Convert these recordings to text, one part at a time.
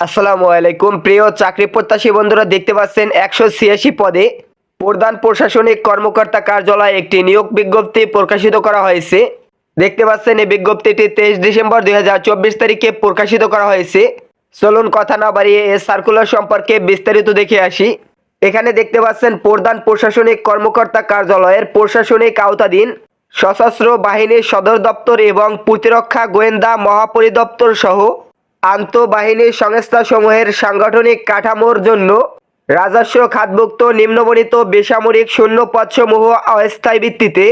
আসসালামু আলাইকুম। প্রিয় চাকরি প্রত্যাশী বন্ধুরা, দেখতে পাচ্ছেন একশো ছিয়াশি পদে প্রধান প্রশাসনিক কর্মকর্তা কার্যালয়ে একটি নিয়োগ বিজ্ঞপ্তি প্রকাশিত করা হয়েছে। দেখতে পাচ্ছেন এই বিজ্ঞপ্তিটি তেইশ ডিসেম্বর দুই তারিখে প্রকাশিত করা হয়েছে। চলুন কথা না বাড়িয়ে এ সার্কুলার সম্পর্কে বিস্তারিত দেখে আসি। এখানে দেখতে পাচ্ছেন প্রধান প্রশাসনিক কর্মকর্তা কার্যালয়ের প্রশাসনিক আওতাধীন সশস্ত্র বাহিনীর সদর দপ্তর এবং প্রতিরক্ষা গোয়েন্দা মহাপরিদপ্তর সহ আন্তঃবাহিনী সংস্থাসমূহের সাংগঠনিক কাঠামোর জন্য রাজস্ব খাতভুক্ত নিম্নবর্ণিত বেসামরিক শূন্য পদসমূহ অস্থায়ী ভিত্তিতে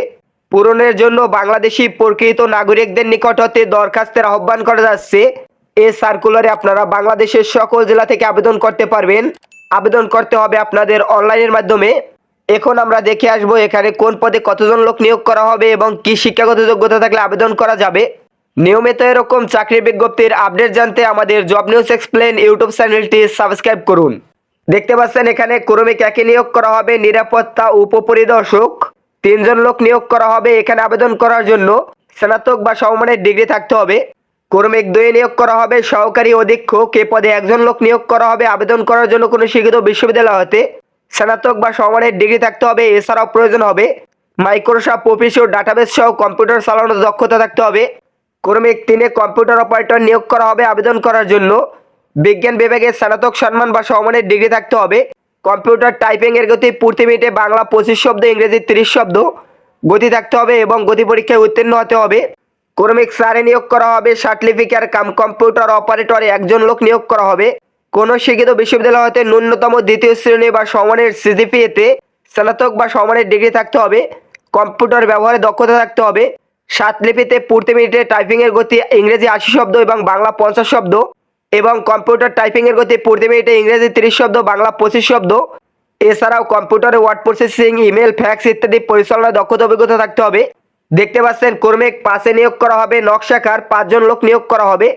পূরণের জন্য বাংলাদেশি প্রকৃত নাগরিকদের নিকট হতে দরখাস্তের আহ্বান করা যাচ্ছে। এ সার্কুলারে আপনারা বাংলাদেশের সকল জেলা থেকে আবেদন করতে পারবেন। আবেদন করতে হবে আপনাদের অনলাইনের মাধ্যমে। এখন আমরা দেখে আসব এখানে কোন পদে কতজন লোক নিয়োগ করা হবে এবং কি শিক্ষাগত যোগ্যতা থাকলে আবেদন করা যাবে। নিয়মিত এরকম চাকরি বিজ্ঞপ্তির আপডেট জানতে আমাদের জব নিউজ এক্সপ্লেন ইউটিউব চ্যানেলটি সাবস্ক্রাইব করুন। দেখতে পাচ্ছেন এখানে ক্রমিক একে নিয়োগ করা হবে, নিরাপত্তা উপপরিদর্শক। তিনজন লোক নিয়োগ করা হবে, এখানে আবেদন করার জন্য স্নাতক বা সমমানের ডিগ্রি থাকতে হবে। ক্রমিক দুয়ে নিয়োগ করা হবে, সহকারী অধীক্ষক এ পদে একজন লোক নিয়োগ করা হবে, আবেদন করার জন্য কোনো শিক্ষিত বিশ্ববিদ্যালয় হতে স্নাতক বা সমমানের ডিগ্রি থাকতে হবে, এছাড়াও প্রয়োজন হবে মাইক্রোসফট অফিস ও ডাটাবেস সহ কম্পিউটার চালানোর দক্ষতা থাকতে হবে। ক্রমিক তিনে কম্পিউটার অপারেটর নিয়োগ করা হবে, আবেদন করার জন্য। বিজ্ঞান বিভাগে স্নাতক সম্মান বা সমমানের ডিগ্রি থাকতে হবে। কম্পিউটার টাইপিং এর গতি প্রতি মিনিটে বাংলা পঁচিশ শব্দ, ইংরেজি তিরিশ শব্দ গতি থাকতে হবে এবং গতি পরীক্ষায় উত্তীর্ণ হতে হবে। ক্রমিক সারে নিয়োগ করা হবে, সার্টিফিকেট, কাম কম্পিউটার অপারেটরে একজন লোক নিয়োগ করা হবে। কোনো শিক্ষিত বিশ্ববিদ্যালয় হতে ন্যূনতম দ্বিতীয় শ্রেণি বা সমানের সিজিপিএতে স্নাতক বা সমানের ডিগ্রি থাকতে হবে। কম্পিউটার ব্যবহারে দক্ষতা থাকতে হবে। লিপিতে প্রতি মিনিটে টাইপিংয়ের গতি ইংরেজি আশি শব্দ এবং বাংলা পঞ্চাশ শব্দ এবং কম্পিউটার টাইপিংয়ের গতি প্রতি মিনিটে ইংরেজি তিরিশ শব্দ, বাংলা পঁচিশ শব্দ। এছাড়াও কম্পিউটারে ওয়ার্ড প্রসেসিং, ইমেল, ফ্যাক্স ইত্যাদি পরিচালনায় দক্ষতা অভিজ্ঞতা থাকতে হবে। দেখতে পাচ্ছেন, কর্মিক পাশে নিয়োগ করা হবে নকশাকার পাঁচজন লোক নিয়োগ করা হবে।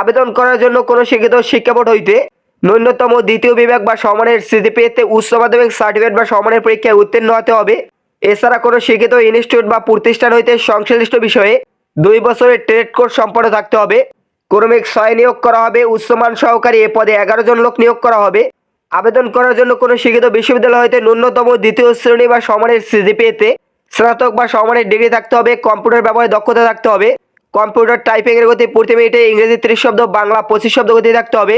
আবেদন করার জন্য কোনো শিক্ষিত শিক্ষা বোর্ড হইতে ন্যূনতম দ্বিতীয় বিভাগ বা সমানের সিজিপিএতে উচ্চ মাধ্যমিক সার্টিফিকেট বা সমানের পরীক্ষায় উত্তীর্ণ হতে হবে। এছাড়া কোনো শিক্ষিত ইনস্টিটিউট বা প্রতিষ্ঠান হইতে সংশ্লিষ্ট বিষয়ে দুই বছরের ট্রেড কোর্স সম্পন্ন থাকতে হবে। ক্রমিক ছয় নিয়োগ করা হবে, উচ্চমান সহকারী এ পদে এগারো জন লোক নিয়োগ করা হবে। আবেদন করার জন্য কোনো শিক্ষিত বিশ্ববিদ্যালয় হইতে ন্যূনতম দ্বিতীয় শ্রেণি বা সমানের সিজিপিএতে স্নাতক বা সমানের ডিগ্রি থাকতে হবে কম্পিউটার ব্যবহারে দক্ষতা থাকতে হবে। কম্পিউটার টাইপিং এর গতি প্রতি মিনিটে ইংরেজি ত্রিশ শব্দ, বাংলা পঁচিশ শব্দ গতি থাকতে হবে।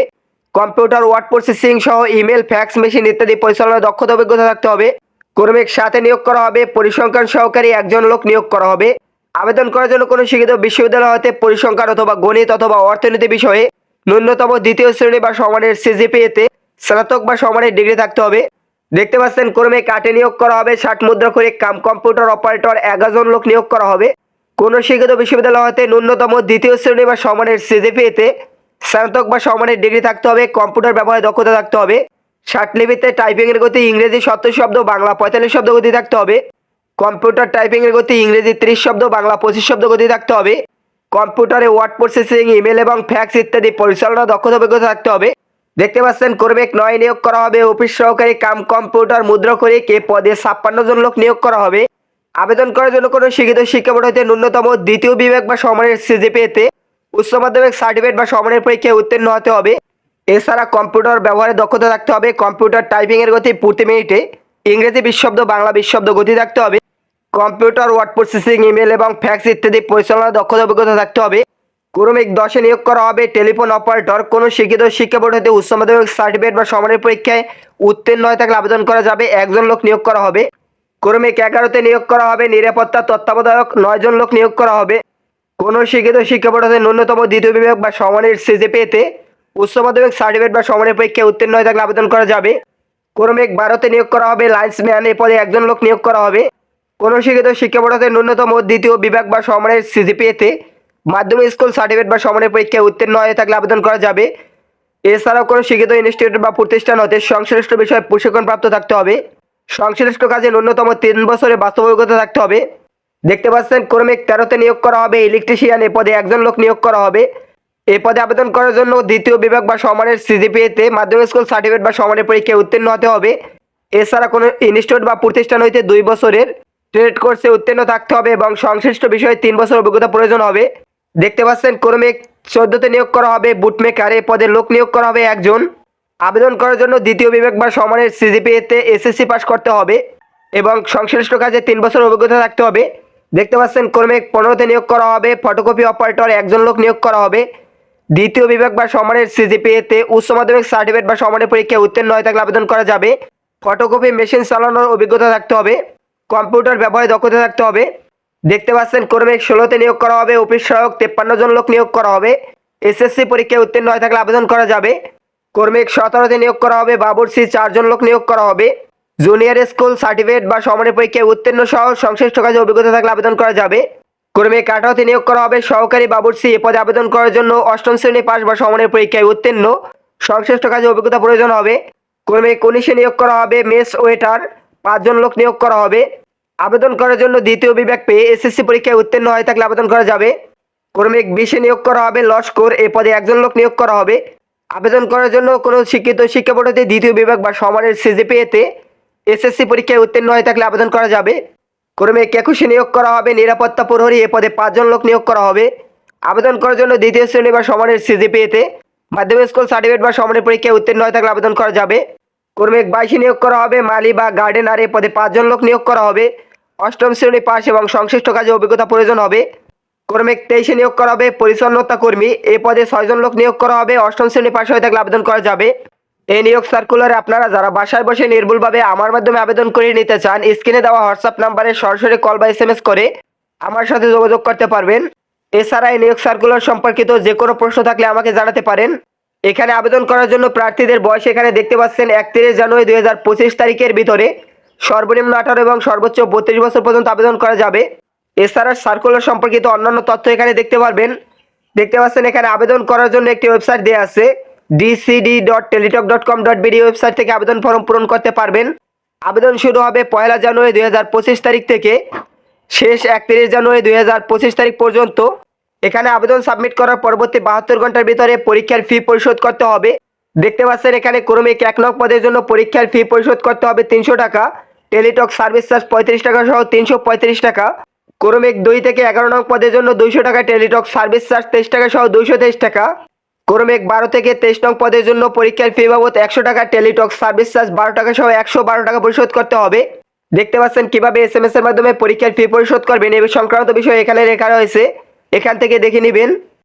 কম্পিউটার ওয়ার্ড প্রসেসিং সহ ইমেল ফ্যাক্স মেশিন ইত্যাদি পরিচালনার দক্ষতা অভিজ্ঞতা থাকতে হবে। কর্মিক সাথে নিয়োগ করা হবে, পরিসংখ্যান সহকারী একজন লোক নিয়োগ করা হবে। আবেদন করার জন্য কোনো শিক্ষিত বিশ্ববিদ্যালয় হতে পরিসংখ্যান অথবা গণিত অথবা অর্থনীতি বিষয়ে ন্যূনতম দ্বিতীয় শ্রেণি বা সমানের সিজিপিএতে স্নাতক বা সমানের ডিগ্রি থাকতে হবে। দেখতে পাচ্ছেন, কর্মে কাটে নিয়োগ করা হবে, ষাট মুদ্রা করে কাম কম্পিউটার অপারেটর এগারো জন লোক নিয়োগ করা হবে। কোনো শিক্ষিত বিশ্ববিদ্যালয় হতে ন্যূনতম দ্বিতীয় শ্রেণি বা সমানের সিজিপিএতে স্নাতক বা সমানের ডিগ্রি থাকতে হবে, কম্পিউটার ব্যবহারে দক্ষতা থাকতে হবে। ষাট লিপিতে টাইপিং এর গতি ইংরেজি সত্তর শব্দ, বাংলা পঁয়তাল্লিশ শব্দ গতি থাকতে হবে। কম্পিউটার টাইপিং এর গতি ইংরেজি ত্রিশ শব্দ, বাংলা পঁচিশ শব্দ গতি থাকতে হবে। কম্পিউটারে ওয়ার্ড প্রসেসিং ইমেল এবং ফ্যাক্স ইত্যাদি পরিচালনা, দক্ষতা, অভিজ্ঞতা থাকতে হবে। দেখতে পাচ্ছেন কর্মিক নয় নিয়োগ করা হবে। অফিস সহকারী কাম কম্পিউটার মুদ্রা করে কে পদে ছাপ্পান্ন জন লোক নিয়োগ করা হবে। আবেদন করার জন্য কোনো শিক্ষিত শিক্ষা বোর্ড হতে ন্যূনতম দ্বিতীয় বিভাগ বা সমানের সিজিপিএতে উচ্চ মাধ্যমিক সার্টিফিকেট বা সমানের পরীক্ষায় উত্তীর্ণ হতে হবে। এছাড়া কম্পিউটার ব্যবহারে দক্ষতা থাকতে হবে। কম্পিউটার টাইপিং এর গতি প্রতি মিনিটে, ইংরেজি বিশব্দ বাংলা বিশব্দ গতি থাকতে হবে। কম্পিউটার ওয়ার্ড প্রসেসিং, ইমেল এবং ফ্যাক্স ইত্যাদি পরিচালনার দক্ষতা অভিজ্ঞতা থাকতে হবে। ক্রমিক দশে নিয়োগ করা হবে। টেলিফোন অপারেটর, কোনো শিক্ষিত শিক্ষা বোর্ড হতে উচ্চ মাধ্যমিক সার্টিফিকেট বা সমানের পরীক্ষায় উত্তীর্ণ হয়ে থাকলে আবেদন করা যাবে। একজন লোক নিয়োগ করা হবে। ক্রমিক এগারোতে নিয়োগ করা হবে। নিরাপত্তা তত্ত্বাবধায়ক নয় জন লোক নিয়োগ করা হবে। কোনো শিক্ষিত শিক্ষা বোর্ড হতে ন্যূনতম দ্বিতীয় বিভাগ বা সমানের সিজিপিএতে উচ্চ মাধ্যমিক সার্টিফিকেট বা সমানের পরীক্ষায় উত্তীর্ণ হয়ে থাকলে আবেদন করা যাবে। ক্রমিক বারোতে নিয়োগ করা হবে লাইন্সম্যান এ পদে একজন লোক নিয়োগ করা হবে। কোনো শিক্ষিত শিক্ষা বোর্ড হতে ন্যূনতম দ্বিতীয় বিভাগ বা সমানের সিজিপিএতে মাধ্যমিক স্কুল সার্টিফিকেট বা সমানের পরীক্ষায় উত্তীর্ণ হয়ে থাকলে আবেদন করা যাবে। এছাড়াও কোনো শিক্ষিত ইনস্টিটিউট বা প্রতিষ্ঠান হতে সংশ্লিষ্ট বিষয়ে প্রশিক্ষণ প্রাপ্ত থাকতে হবে। সংশ্লিষ্ট কাজে ন্যূনতম তিন বছরের বাস্তব অভিজ্ঞতা থাকতে হবে। দেখতে পাচ্ছেন, ক্রমিক তেরোতে নিয়োগ করা হবে ইলেকট্রিশিয়ান এ পদে একজন লোক নিয়োগ করা হবে। এই পদে আবেদন করার জন্য দ্বিতীয় বিভাগ বা সমানের সিজিপিএতে মাধ্যমিক স্কুল সার্টিফিকেট বা সমানের পরীক্ষায় উত্তীর্ণ হতে হবে। এছাড়া কোনো ইনস্টিটিউট বা প্রতিষ্ঠান হইতে দুই বছরের ট্রেড কোর্সে উত্তীর্ণ থাকতে হবে এবং সংশ্লিষ্ট বিষয়ে তিন বছর অভিজ্ঞতা প্রয়োজন হবে। দেখতে পাচ্ছেন ক্রমিক চোদ্দতে নিয়োগ করা হবে, বুটমেকার এ পদে লোক নিয়োগ করা হবে একজন। আবেদন করার জন্য দ্বিতীয় বিভাগ বা সমানের সিজিপিএতে এসএসসি পাস করতে হবে এবং সংশ্লিষ্ট কাজে তিন বছর অভিজ্ঞতা থাকতে হবে। দেখতে পাচ্ছেন, কর্মী পনেরোতে নিয়োগ করা হবে, ফটোকপি অপারেটর একজন লোক নিয়োগ করা হবে। দ্বিতীয় বিভাগ বা সমানের সিজিপিএতে উচ্চ মাধ্যমিক সার্টিফিকেট বা সমানের পরীক্ষায় উত্তীর্ণ হয়ে থাকলে আবেদন করা যাবে। ফটোকপি মেশিন চালানোর অভিজ্ঞতা থাকতে হবে। কম্পিউটার ব্যবহারে দক্ষতা থাকতে হবে। দেখতে পাচ্ছেন কর্মিক ষোলোতে নিয়োগ করা হবে। অফিস সহায়ক তেপ্পান্ন জন লোক নিয়োগ করা হবে। এসএসসি পরীক্ষায় উত্তীর্ণ হয়ে থাকলে আবেদন করা যাবে। কর্মিক সতেরোতে নিয়োগ করা হবে। বাবুরসি চারজন লোক নিয়োগ করা হবে। জুনিয়র স্কুল সার্টিফিকেট বা সমানের পরীক্ষায় উত্তীর্ণ সহ সংশ্লিষ্ট কাজে অভিজ্ঞতা থাকলে আবেদন করা যাবে। কর্মিক আঠারোতে নিয়োগ করা হবে। সহকারী বাবুরসি এ পদে আবেদন করার জন্য অষ্টম শ্রেণি পাশ বা সমানের পরীক্ষায় উত্তীর্ণ। সংশ্লিষ্ট কাজে অভিজ্ঞতা প্রয়োজন হবে। কর্মিক উনিশে নিয়োগ করা হবে। মেস ওয়েটার পাঁচজন লোক নিয়োগ করা হবে। আবেদন করার জন্য দ্বিতীয় বিভাগ পেয়ে এসএসসি পরীক্ষায় উত্তীর্ণ হয়ে থাকলে আবেদন করা যাবে। কর্মিক বিশে নিয়োগ করা হবে লস্কর। এ পদে একজন লোক নিয়োগ করা হবে। আবেদন করার জন্য কোনো শিক্ষিত শিক্ষা বোর্ডে দ্বিতীয় বিভাগ বা সমানের সিজিপিএতে এসএসসি পরীক্ষায় উত্তীর্ণ হয়ে থাকলে আবেদন করা যাবে। কর্মিক একুশে নিয়োগ করা হবে, নিরাপত্তা প্রহরী এ পদে পাঁচজন লোক নিয়োগ করা হবে। আবেদন করার জন্য দ্বিতীয় শ্রেণি বা সমানের সিজিপিএতে মাধ্যমিক স্কুল সার্টিফিকেট বা সমানের পরীক্ষায় উত্তীর্ণ হয়ে থাকলে আবেদন করা যাবে। কর্মিক বাইশে নিয়োগ করা হবে, মালি বা গার্ডেনার এ পদে পাঁচজন লোক নিয়োগ করা হবে। অষ্টম শ্রেণি পাস এবং সংশ্লিষ্ট কাজে অভিজ্ঞতা প্রয়োজন হবে। কর্মিক তেইশে নিয়োগ করা হবে, পরিচ্ছন্নতা কর্মী এই পদে ছয়জন লোক নিয়োগ করা হবে, অষ্টম শ্রেণি পাশ হয়ে থাকলে আবেদন করা যাবে। এই নিয়োগ সার্কুলারে আপনারা যারা বাসায় বসে নির্ভুলভাবে আমার মাধ্যমে আবেদন করে নিতে চান স্ক্রিনে দেওয়া হোয়াটসঅ্যাপ নাম্বারে সরাসরি কল বা এস করে আমার সাথে যোগাযোগ করতে পারবেন। এছাড়া এই নিয়োগ সার্কুলার সম্পর্কিত যে কোনো প্রশ্ন থাকলে আমাকে জানাতে পারেন। এখানে আবেদন করার জন্য প্রার্থীদের বয়স এখানে দেখতে পাচ্ছেন একত্রিশ জানুয়ারি দুই হাজার পঁচিশ তারিখের ভিতরে। সর্বনিম্ন আঠারো এবং সর্বোচ্চ বত্রিশ বছর পর্যন্ত আবেদন করা যাবে। এছাড়া সার্কুলার সম্পর্কিত অন্যান্য তথ্য এখানে দেখতে পারবেন। দেখতে পাচ্ছেন এখানে আবেদন করার জন্য একটি ওয়েবসাইট দেওয়া আছে। DCD dot Teletalk dot com dot BD website থেকে আবেদন ফর্ম পূরণ করতে পারবেন। আবেদন শুরু হবে পয়লা জানুয়ারি দুই হাজার পঁচিশ তারিখ থেকে। শেষ একত্রিশ জানুয়ারি দুই হাজার পঁচিশ তারিখ পর্যন্ত। এখানে আবেদন সাবমিট করার পরবর্তী বাহাত্তর ঘণ্টার ভিতরে পরীক্ষার ফি পরিশোধ করতে হবে। দেখতে পাচ্ছেন এখানে ক্রমিক এক নং পদের জন্য পরীক্ষার ফি পরিশোধ করতে হবে তিনশো টাকা। টেলিটক সার্ভিস চার্জ পঁয়ত্রিশ টাকা সহ তিনশো পঁয়ত্রিশ টাকা। ক্রমিক দুই থেকে এগারো নং পদের জন্য দুইশো টাকা, টেলিটক সার্ভিস চার্জ তেইশ টাকা সহ দুইশো তেইশ টাকা। ক্রমিক বারো থেকে তেইশ নং পদের জন্য পরীক্ষার ফি বাবদ একশো টাকা টেলিটক সার্ভিস চার্জ, বারো টাকা সহ একশো বারো টাকা পরিশোধ করতে হবে। দেখতে পাচ্ছেন কীভাবে এস এম এস এর মাধ্যমে পরীক্ষার ফি পরিশোধ করবেন এই সংক্রান্ত বিষয় এখানে লেখা রয়েছে। এখান থেকে দেখে নেবেন।